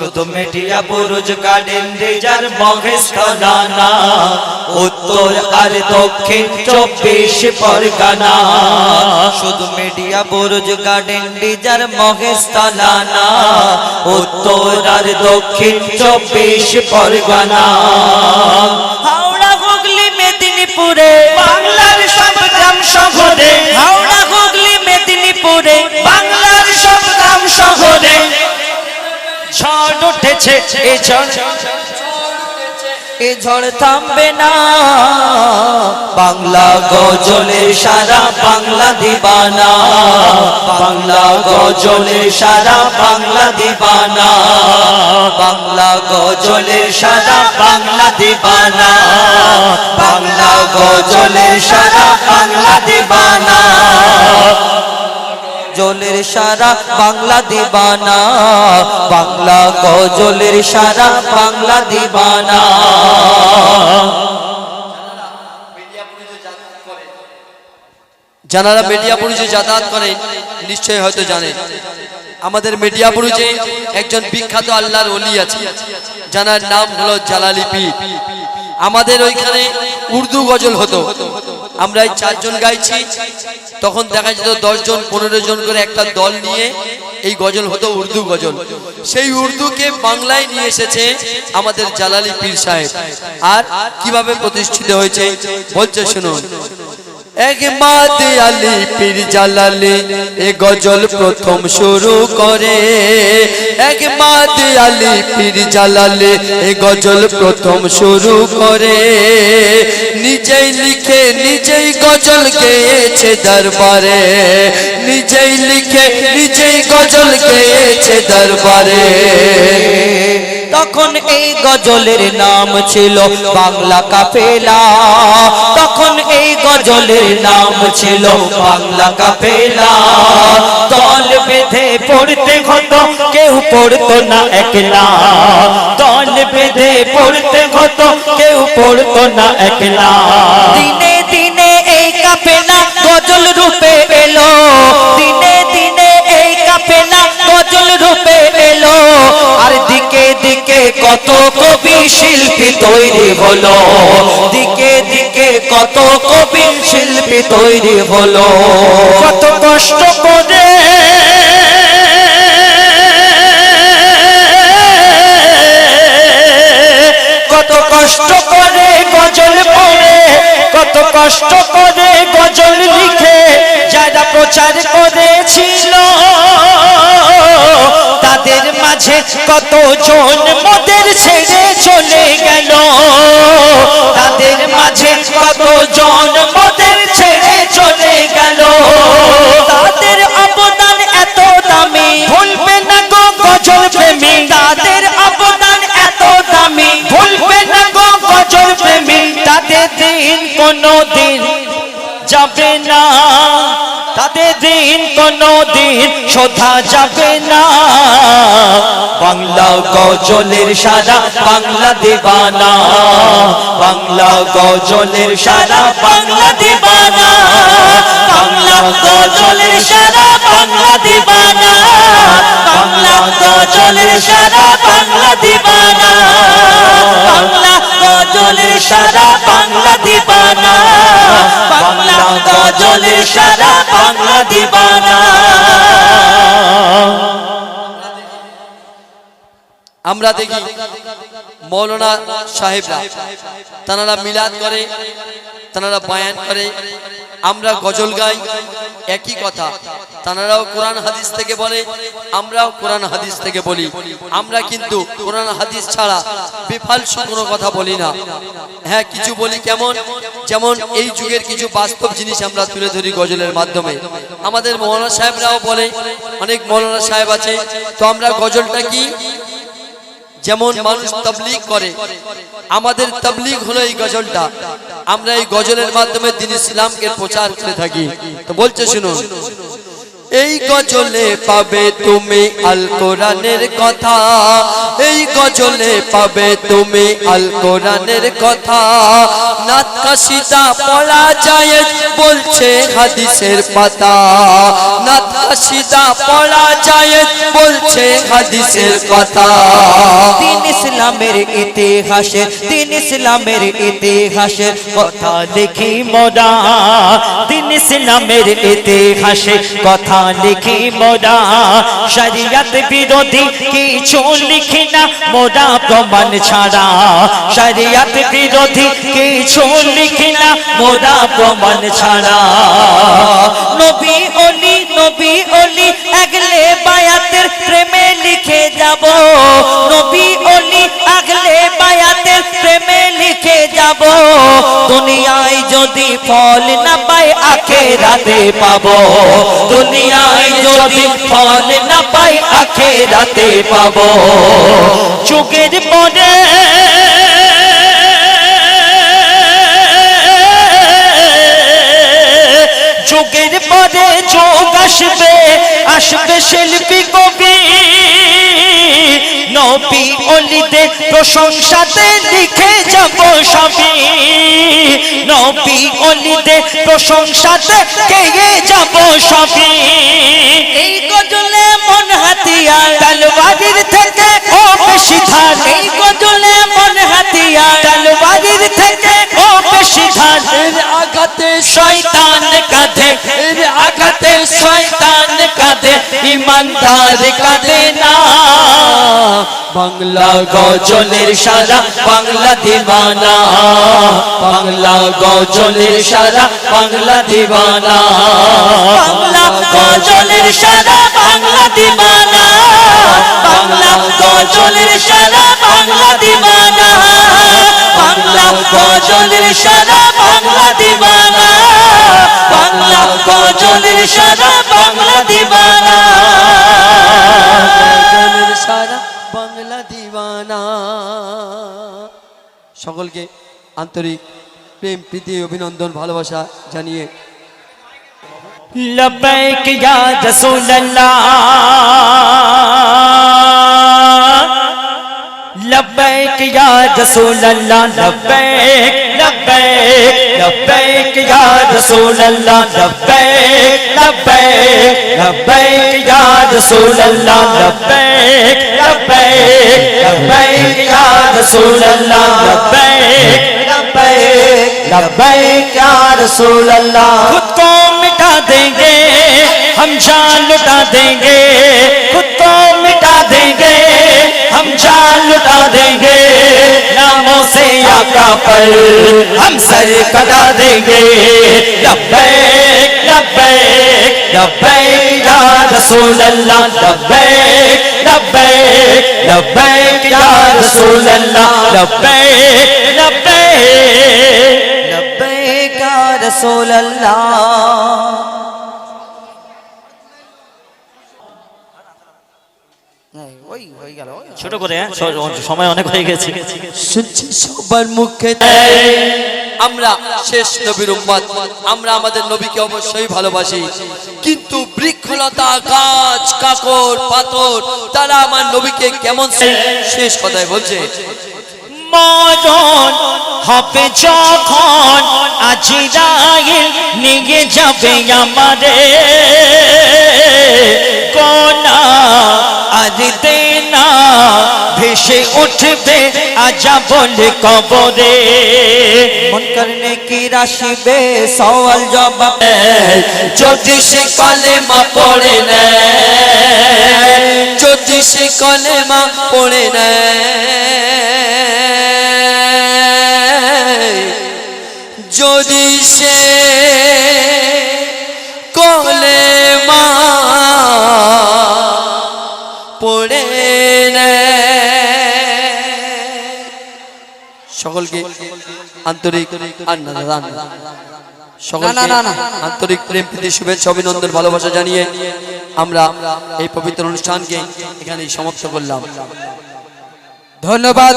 শুধু মিডিয়া বুরুজ গার্ডেন রেজার মহেশতলানা উত্তর আর দক্ষিণ চব্বিশ পরগনা। শুধু মিডিয়া বুরুজ গার্ডেন রেজার মহেশতলানা উত্তর আর দক্ষিণ চব্বিশ পরগনা। হাওড়া, হুগলি, মেদিনীপুরে বাংলার সব গ্রাম শহরে উঠেছে এ ঝড়। এ ঝড় থামবে না। বাংলা গজলের সারা বাংলা দিবানা। বাংলা গজলের সারা বাংলা দিবানা। বাংলা গজলের সারা বাংলা দিবানা। বাংলা গজলের সারা বাংলা দিবানা। গজলের সারা বাংলা দিবানা, বাংলা গজলের সারা বাংলা দিবানা। যারা মেডিয়াপুরুষে যাতায়াত করেন নিশ্চয়ই হয়তো জানেন আমাদের মেডিয়াপুরুষে একজন বিখ্যাত আল্লাহর অলি আছে যার নাম হলো জালালি পীর। আমাদের ওইখানে উর্দু গজল হতো। আমরা এই চারজন গাইছি। তখন দেখা যেত দশজন পনেরো জন করে একটা দল নিয়ে এই গজল হতো উর্দু গজল। সেই উর্দুকে বাংলায় নিয়ে এসেছে আমাদের জালালি পীর সাহেব। আর কীভাবে প্রতিষ্ঠিত হয়েছে? বলছে, শুনুন। এক মাদ আলী পীর জালালি, এ গজল প্রথম শুরু করে। এক মাদ আলী পীর জালালি, এ গজল প্রথম শুরু করে। নিজেই লিখে, নিজেই গজল গেয়েছে দরবারে। নিজেই লিখে, নিজেই গজল গেয়েছে দরবারে। তখন এই গজলের নাম ছিল বাংলা কাফেলা। গজলের নাম ছিল বাংলা কাফেলা দল বেঁধে পড়তে হতো, কেউ পড়তো না একলা। দল বেঁধে পড়তে হতো, কেউ পড়তো না একলা। দিনে দিনে এই কাফেলা গজল রূপে এলো। দিনে দিনে এই কাফেলা গজল রূপে এলো। আর দিকে দিকে কত কবি শিল্পী তৈরি হলো। দিকে দিকে কত কবি শিল্পী তৈরি হলো। কত কষ্ট করে কত কষ্ট করে গজল পড়ে, কত কষ্ট করে গজল লিখে যারা প্রচার করেছিল, তাদের মাঝে কত জন মোদের ছেড়ে চলে গেল। দিন কোনো দিন যাবে না। তাদের দিন কোনো দিন শোধা যাবে না। বাংলা গজলের সারা, বাংলা দিবানা। বাংলা গজলের সারা, বাংলা দিবানা। বাংলা গজলের সারা গজলের সারা বাংলা দিবানা। বাংলা গজলের সারা বাংলা দিবানা। বাংলা গজলের সারা বাংলা দিবানা। আমরা দেখি মৌলানা সাহেবরা, তারা মিলাদ করে, তারা বায়ান করে আমরা গজল গাই, একই কথা। তারাও কোরআন হাদিস থেকে বলে, আমরাও কোরআন হাদিস থেকে বলি। আমরা কিন্তু কোরআন হাদিস ছাড়া বেফালসু কোনো কথা বলি না। হ্যাঁ কিছু বলি কেমন? যেমন এই যুগের কিছু বাস্তব জিনিস আমরা তুলে ধরি গজলের মাধ্যমে। আমাদের মৌলানা সাহেবরাও বলে, অনেক মৌলানা সাহেব আছে, তো আমরা গজলটা কি? যেমন মানুষ তবলিগ করে। আমাদের তবলিগ হলো এই গজলটা। আমরা এই গজলের মাধ্যমে দিন ইসলামকে প্রচার করে থাকি। তো বলছে শুনুন। এই গজলে পাবে তুমি আল কোরআনের কথা। এই গজলে পাবে তুমি আল কোরআনের কথা। নাত কাশিদা পড়া যায়, বলছে হাদিসের পাতা। নাত কাশিদা পড়া যায়, বলছে হাদিসের কথা দিন ইসলামের ইতিহাসে, দিন ইসলামের ইতিহাসে, কথা দেখি মোরা। দিন ইসলামের ইতিহাসে কথা লিখি মোরা, শরিয়ত বিরোধী কিছু লিখি না মোরা প্রমাণ ছাড়া। শরিয়ত বিরোধী কিছু লিখি না মোরা প্রমাণ ছাড়া। নবী অলি নবী অলি, আগলে বায়াতের প্রেমে লিখে যাব। নবী অলি, আগলে বায়াতের প্রেমে লিখে যাব। দুনিয়ায় যদি ফল না পাই আখেরাতে পাবো। দুনিয়ায় যদি ফল না পাই আখেরাতে পাবো। যুগের পরে যুগের পরে যোগ আসবে আসবে শিল্পী কবি নবী অলিদের প্রশংসাতে লিখে যাব সবই। নবী অলিদের প্রশংসাতে গেয়ে যাব সবই। এই গজলে মন হাতিয়ার। তলবারির থেকে ও বেশি ধার। এই গজলে মন হাতিয়ার। তলবারির থেকে ও বেশি ধার। এর আঘাতে শয়তান কাঁধে এর আঘাতে শয়তান কাঁধে ইমানদার কাঁধে না। বাংলা গজলের সারা, বাংলা দিবানা। বাংলা গজলের সারা, বাংলা দিবানা। বাংলা গজলের সারা, বাংলা দিবানা। বাংলা গজলের সারা, বাংলা দিবানা। বাংলা গজলের সারা, বাংলা দিবানা। বাংলা গজলের সারা, বাংলা দিবানা। বাংলা দিওয়ানা সকলকে আন্তরিক প্রেম প্রীতি অভিনন্দন ভালোবাসা জানিয়ে। লব্বাইক ইয়া রাসূলুল্লাহ। لبیک یا رسول اللہ، لبیک لبیک لبیک یا رسول اللہ، لبیک لبیک لبیک یا رسول اللہ، لبیک لبیک لبیک یا رسول اللہ، لبیک لبیک لبیک یا رسول اللہ۔ خود کو مٹا دیں گے، ہم جان لٹا دیں گے۔ خود کو مٹا دیں گے، ہم جان پر ہم سر کدا دیں گے۔ لبیک لبیک لبیک یا رسول اللہ، لبیک لبیک لبیک یا رسول اللہ، لبیک لبیک لبیک یا رسول اللہ۔ ছোট করে হ্যাঁ? সময় অনেক হয়ে গেছে। শুনছি সবার মুখে আমরা শেষ নবীর উম্মত। আমরা আমাদের নবীকে অবশ্যই ভালোবাসি। কিন্তু বৃক্ষলতা গাছ কাকর পাথর তারা আমার নবীকে কেমন শেষ কথায় বলছে? মরণ হবে যখন আজিরাইল নিয়ে যাবে আমারে ভেসে উঠবে আজা বলে কবরে। মন করনে কি রাশিবে? সওয়াল জবাব যদি সে কলেমা পড়ে নেয়, যদি সে কলেমা পড়ে নেয়, যদি সে সকলকে আন্তরিক আন্তরিক প্রেম প্রীতি শুভেচ্ছা অভিনন্দন ভালোবাসা জানিয়ে আমরা এই পবিত্র অনুষ্ঠানকে এখানে সমাপ্ত করলাম। ধন্যবাদ।